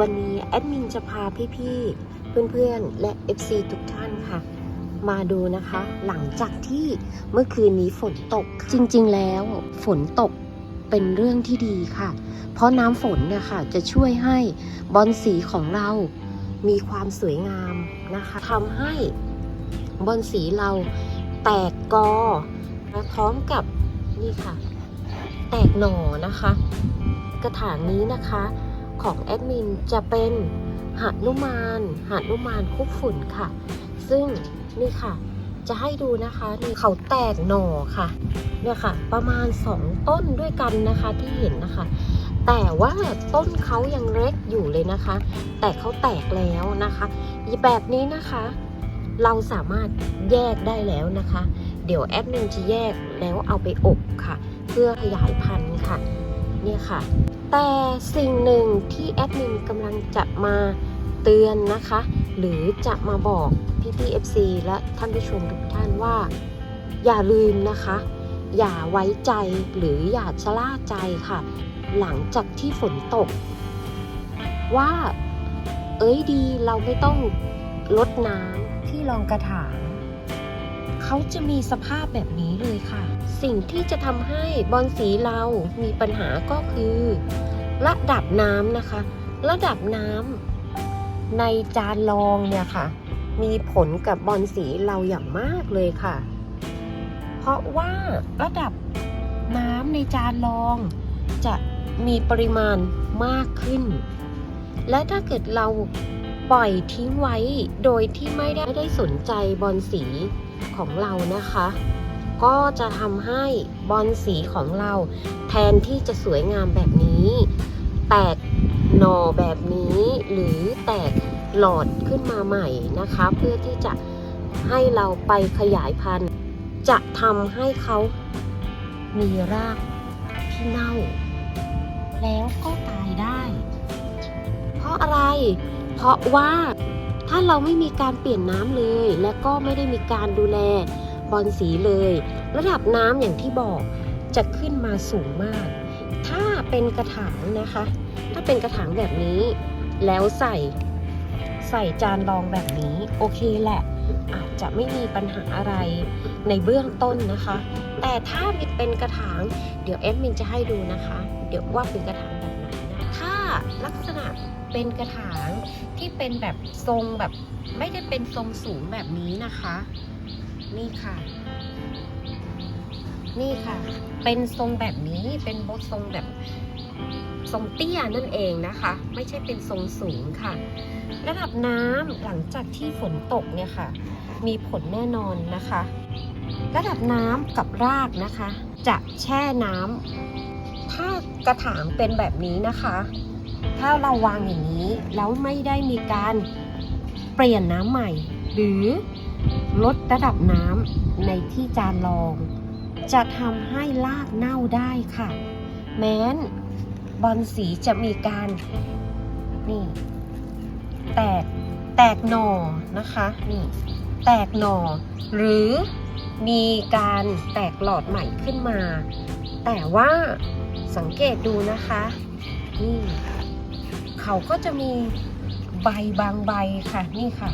วันนี้แอดมินจะพาพี่ๆ เพื่อนๆ และ FC ทุกท่านค่ะ มาดูนะคะ หลังจากที่เมื่อคืนนี้ฝนตก จริงๆ แล้วฝนตกเป็นเรื่องที่ดีค่ะ เพราะน้ำฝนเนี่ยค่ะจะช่วยให้บอลสีของเรามีความสวยงามนะคะทำให้บอลสีเราแตกกอนะพร้อมกับนี่ค่ะ แตกหน่อนะคะ กระถางนี้นะคะ ของแอดมินจะเป็นหานุมานหานุมานคุกฝุ่นค่ะ ซึ่งนี่ค่ะ จะให้ดูนะคะนี่เขาแตกหน่อค่ะเนี่ยค่ะ ประมาณ 2 ต้นด้วยกันนะคะที่เห็นนะคะ แต่ว่าต้นเขายังเล็กอยู่เลยนะคะ แต่เขาแตกแล้วนะคะแบบนี้นะคะ เราสามารถแยกได้แล้วนะคะ เดี๋ยวแอดมินจะแยกแล้วเอาไปอบค่ะ เพื่อขยายพันธุ์ค่ะ เนี่ยค่ะ แต่สิ่งหนึ่งที่แอดมินกำลังจะมาเตือนนะคะ หรือจะมาบอกพี่พี่ๆ FC และท่านผู้ชมทุกท่านว่า อย่าลืมนะคะ อย่าไว้ใจหรืออย่าชะล่าใจค่ะ หลังจากที่ฝนตก ว่า เอ้ยดีเราไม่ต้องลดน้ำที่รองกระถาง เขาจะมีสภาพแบบนี้เลยค่ะ สิ่งที่จะทำให้บอลสีเรามีปัญหาก็คือ ระดับน้ำนะคะ ระดับน้ำในจานรองเนี่ยค่ะ มีผลกับบอลสีเราอย่างมากเลยค่ะ เพราะว่าระดับน้ำในจานรอง จะมีปริมาณมากขึ้น และถ้าเกิดเราปล่อยทิ้งไว้โดยที่ไม่ได้ได้สนใจบอลสีของเรานะคะ ก็จะทำให้บอลสีของเราแทนที่จะสวยงามแบบนี้ แตกหน่อแบบนี้หรือแตกหลอดขึ้นมาใหม่นะคะ เพื่อที่จะให้เราไปขยายพันธุ์ จะทำให้เขามีรากที่เน่า แล้วก็ตายได้ เพราะอะไร เพราะว่า ถ้าเราไม่มีการเปลี่ยนน้ำเลย และก็ไม่ได้มีการดูแลบอลสีเลย ระดับน้ำอย่างที่บอกจะขึ้นมาสูงมาก ถ้าเป็นกระถางนะคะ ถ้าเป็นกระถางแบบนี้ แล้วใส่ใส่จานรองแบบนี้โอเคแหละอาจจะไม่มีปัญหาอะไรในเบื้องต้นนะคะ แต่ถ้าเป็นกระถางเดี๋ยวแอดมินจะให้ดูนะคะ เดี๋ยวว่าเป็นกระถางแบบไหนนะถ้าลักษณะ เป็นกระถางที่เป็นแบบทรงแบบไม่ได้เป็นทรงสูงแบบนี้นะคะ นี่ค่ะ นี่ค่ะ เป็นทรงแบบนี้เป็นบททรงแบบทรงเตี้ยนั่นเองนะคะ ไม่ใช่เป็นทรงสูงค่ะ ระดับน้ำหลังจากที่ฝนตกเนี่ยค่ะ มีผลแน่นอนนะคะ ระดับน้ำกับรากนะคะ จะแช่น้ำถ้ากระถางเป็นแบบนี้นะคะ ถ้าเราวางอย่างนี้ แล้วไม่ได้มีการเปลี่ยนน้ำใหม่ หรือลดระดับน้ำในที่จานรอง จะทำให้รากเน่าได้ค่ะ แม้นบอลสีจะมีการนี่แตกแตกหน่อนะคะนี่แตกหน่อ หรือมีการแตกหลอดใหม่ขึ้นมา แต่ว่าสังเกตดูนะคะ นี่ เขาก็จะมีใบบางใบค่ะนี่ค่ะ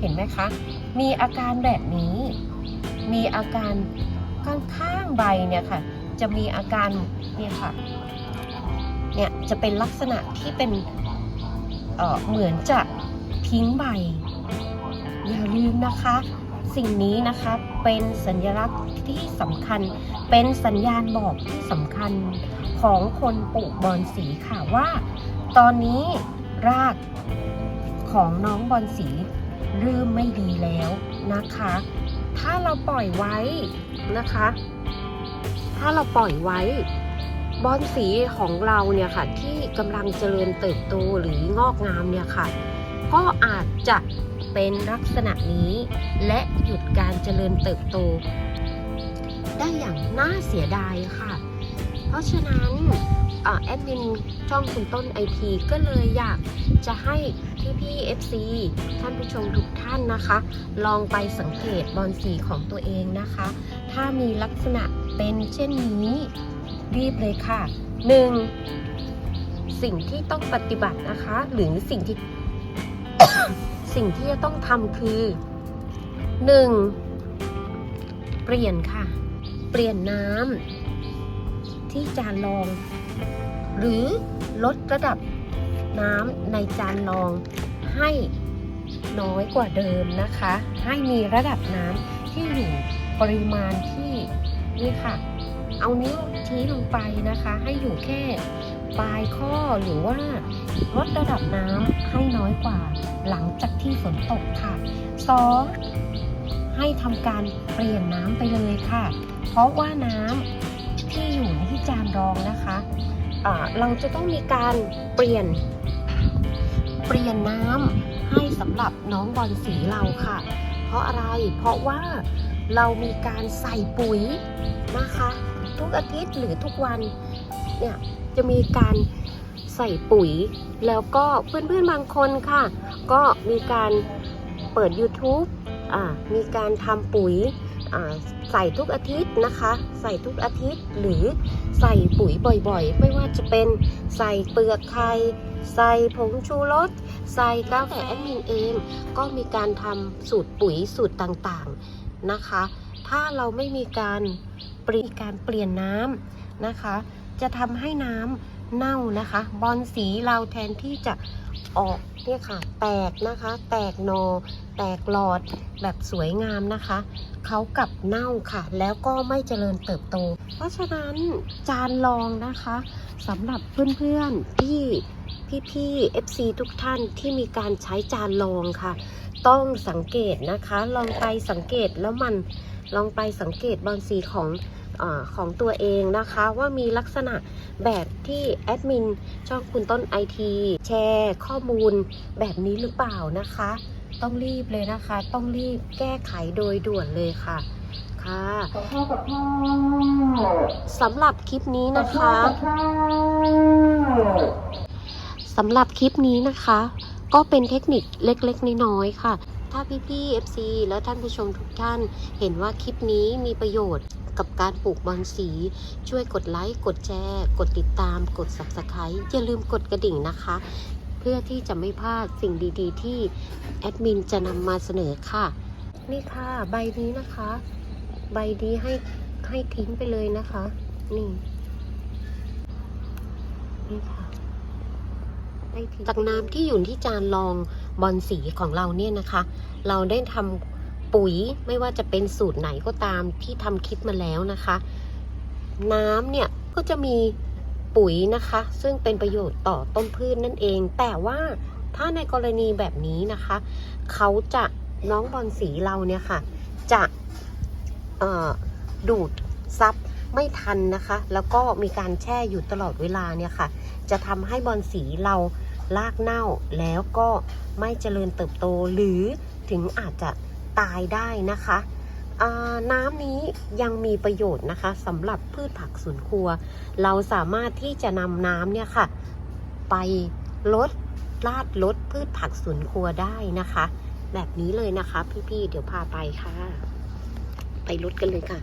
เห็นไหมคะ มีอาการแบบนี้ มีอาการข้างๆใบเนี่ยค่ะ จะมีอาการเนี่ยค่ะเนี่ยจะเป็นลักษณะที่เป็นเออเหมือนจะทิ้งใบ อย่าลืมนะคะ สิ่งนี้นะคะเป็นสัญลักษณ์ที่สำคัญ เป็นสัญญาณบอกที่สำคัญของคนปลูกบอนสีค่ะว่า ตอนนี้รากของน้องบอนสีเริ่มไม่ดีแล้วนะคะ ถ้าเราปล่อยไว้นะคะ ถ้าเราปล่อยไว้ บอนสีของเราเนี่ยค่ะที่กำลังเจริญเติบโตหรืองอกงามเนี่ยค่ะ ก็อาจจะเป็นลักษณะนี้ และหยุดการเจริญเติบโต ได้อย่างน่าเสียดายค่ะ เพราะฉะนั้นอแอดมินช่องคุณต้นไอทีก็เลยอยากจะให้พี่พี่ๆ FC ท่านผู้ชมทุกท่านนะคะ ลองไปสังเกตบอลสีของตัวเองนะคะ ถ้ามีลักษณะเป็นเช่นนี้รีบเลยค่ะ 1. สิ่งที่ต้องปฏิบัตินะคะ หรือสิ่งที่ สิ่งที่จะต้องทำคือ 1. เปลี่ยนค่ะ เปลี่ยนน้ำ ที่จานรอง หรือลดระดับน้ำในจานรองให้น้อยกว่าเดิมนะคะ ให้มีระดับน้ำที่อยู่ปริมาณที่นี่ค่ะ เอานิ้วชี้ลงไปนะคะ ให้อยู่แค่ปลายข้อหรือว่าลดระดับน้ำให้น้อยกว่าหลังจากที่ฝนตกค่ะ 2. ให้ทำการเปลี่ยนน้ำไปเลยค่ะ เพราะว่าน้ำ ที่อยู่ในที่จานรองนะคะอ่าเราจะต้องมีการเปลี่ยน เปลี่ยนน้ำให้สำหรับน้องบอลสีเราค่ะ เพราะอะไรเพราะว่าเรามีการใส่ปุ๋ยนะคะ ทุกอาทิตย์หรือทุกวันเนี่ยจะมีการใส่ปุ๋ย แล้วก็เพื่อนๆบางคนค่ะ ก็มีการเปิด YouTube อ่ามีการทำปุ๋ย ใส่ทุกอาทิตย์นะคะ ใส่ทุกอาทิตย์หรือใส่ปุ๋ยบ่อยๆ ไม่ว่าจะเป็นใส่เปลือกไข่ใส่ผงชูรสใส่กาแฟแอดมินเองก็มีการทำสูตรปุ๋ยสูตรต่างๆนะคะ ถ้าเราไม่มีการเปลี่ยนการเปลี่ยนน้ำนะคะ จะทำให้น้ำเน่านะคะ บอลสีเราแทนที่จะ ออกเนี่ยค่ะ แตกนะคะ แตกหนอ แตกหลอดแบบสวยงามนะคะ เขากลับเน่าค่ะ แล้วก็ไม่เจริญเติบโต เพราะฉะนั้นจานรองนะคะสำหรับเพื่อนๆที่พี่ๆ FC ทุกท่านที่มีการใช้จานรองค่ะ ต้องสังเกตนะคะ ลองไปสังเกตแล้วมันลองไปสังเกตบอลสีของ อาของตัวเองนะคะ ว่ามีลักษณะแบบที่แอดมินช่องคุณต้นไอทีแชร์ข้อมูลแบบนี้หรือเปล่านะคะ ต้องรีบเลยนะคะ ต้องรีบแก้ไขโดยด่วนเลยค่ะค่ะกับพ่อกับพ่อสำหรับคลิปนี้นะพ่อคะกับพ่อสำหรับคลิปนี้นะคะ ก็เป็นเทคนิคเล็กๆ น้อยๆค่ะ ถ้าพี่ๆ FC และท่านผู้ชมทุกท่าน เห็นว่าคลิปนี้มีประโยชน์ กับการปลูกบอนสี ช่วยกดไลค์ กดแชร์ กดติดตาม กด Subscribe อย่าลืมกดกระดิ่งนะคะ เพื่อที่จะไม่พลาดสิ่งดีๆ ที่แอดมินจะนำมาเสนอค่ะ นี่ค่ะใบนี้นะคะ ใบนี้ให้ให้ทิ้งไปเลยนะคะ นี่นี่ค่ะจากน้ำที่อยู่ที่จานรองบอลสีของเราเนี่ยนะคะ เราได้ทำ ปุ๋ยไม่ว่าจะเป็นสูตรไหนก็ตามที่ทำคลิปมาแล้วนะคะ น้ำเนี่ยก็จะมีปุ๋ยนะคะ ซึ่งเป็นประโยชน์ต่อต้นพืชนนั่นเอง แต่ว่าถ้าในกรณีแบบนี้นะคะ เขาจะน้องบอลสีเราเนี่ยค่ะ จะดูดซับไม่ทันนะคะ แล้วก็มีการแช่อยู่ตลอดเวลาเนี่ยค่ะ จะทำให้บอลสีเราลากเน่าแล้วก็ไม่เจริญเติบโตหรือถึงอาจจะ ตายได้นะคะน้ำนี้ยังมีประโยชน์นะคะสำหรับพืชผักสวนครัว เราสามารถที่จะนำน้ำเนี่ยค่ะ ไปลดราดลดพืชผักสวนครัวได้นะคะ แบบนี้เลยนะคะ พี่ๆเดี๋ยวพาไปค่ะ ไปลดกันเลยค่ะ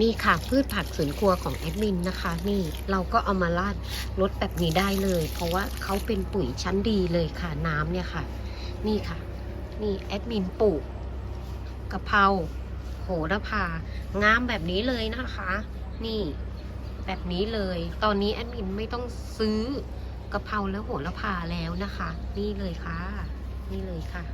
นี่ค่ะพืชผักสวนครัวของแอดมินนะคะ นี่เราก็เอามาราดรดแบบนี้ได้เลย เพราะว่าเขาเป็นปุ๋ยชั้นดีเลยค่ะน้ำเนี่ยค่ะ นี่ค่ะ นี่แอดมินปลูกกะเพราโหระพางามแบบนี้เลยนะคะ นี่แบบนี้เลย ตอนนี้แอดมินไม่ต้องซื้อกะเพราและโหระพาแล้วนะคะ นี่เลยค่ะ นี่เลยค่ะ